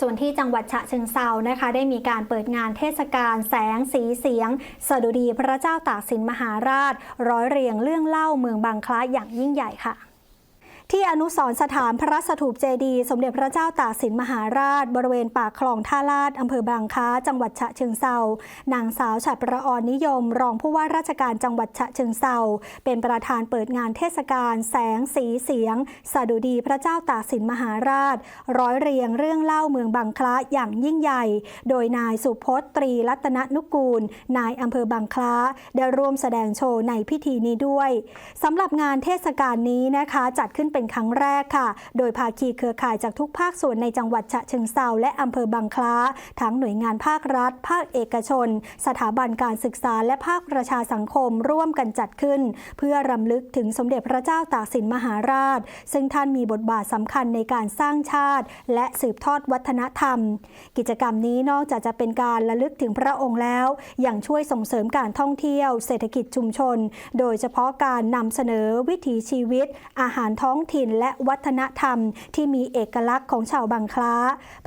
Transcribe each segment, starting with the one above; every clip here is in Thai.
ส่วนที่จังหวัดฉะเชิงเซานะคะ ได้มีการเปิดงานเทศกาลแสงสีเสียง สดุดีพระเจ้าตากสินมหาราช ร้อยเรียงเรื่องเล่าเมืองบางคล้าอย่างยิ่งใหญ่ค่ะ ที่อนุสรสถานพระสถูปเจดี สมเด็จพระเจ้าตากสินมหาราช บริเวณปากคลองท่าลาดอำเภอบางคล้า จังหวัดฉะเชิงเซานางสาวฉัตรประออนนิยม รองผู้ว่าราชการจังหวัดฉะเชิงเซาเป็นประธานเปิดงานเทศกาลแสงสีเสียงสดุดีพระเจ้าตากสินมหาราช ร้อยเรียงเรื่องเล่าเมืองบางคล้าอย่างยิ่งใหญ่ โดยนายสุพจน์ตรีรัตนนุกูล นายอำเภอบางคล้า ได้ร่วมแสดงโชว์ในพิธีนี้ด้วยสำหรับงานเทศกาลนี้นะคะจัดขึ้นเป็นครั้งแรกค่ะ โดยภาคีเครือข่ายจากทุกภาคส่วนในจังหวัดฉะเชิงเซาและอำเภอบางคล้า ทั้งหน่วยงานภาครัฐ ภาคเอกชน สถาบันการศึกษาและภาคประชาสังคมร่วมกันจัดขึ้น เพื่อรำลึกถึงสมเด็จพระเจ้าตากสินมหาราช ซึ่งท่านมีบทบาทสำคัญในการสร้างชาติ และสืบทอดวัฒนธรรม กิจกรรมนี้นอกจากจะเป็นการระลึกถึงพระองค์แล้วยังช่วยส่งเสริมการท่องเที่ยว เศรษฐกิจชุมชน โดยเฉพาะการนำเสนอวิถีชีวิต อาหารท้องถิ่นและวัฒนธรรม ที่มีเอกลักษณ์ของชาวบางคล้า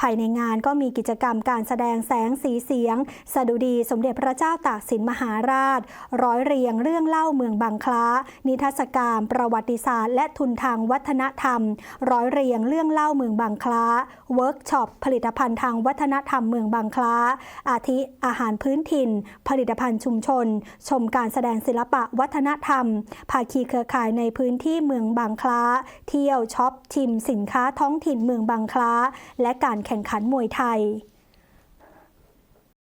ภายในงานก็มีกิจกรรมการแสดงแสงสีเสียง สดุดีสมเด็จพระเจ้าตากสินมหาราช ร้อยเรียงเรื่องเล่าเมืองบางคล้า นิทรรศการ ประวัติศาสตร์ และทุนทางวัฒนธรรม ร้อยเรียงเรื่องเล่าเมืองบางคล้า เวิร์กช็อปผลิตภัณฑ์ทางวัฒนธรรมเมืองบางคล้า อาทิอาหารพื้นถิ่น ผลิตภัณฑ์ชุมชน ชมการแสดงศิลปะวัฒนธรรม ภาคีเครือข่ายในพื้นที่เมืองบางคล้าเที่ยวช็อปชิมสินค้าท้องถิ่นเมืองบางคล้า และการแข่งขันมวยไทย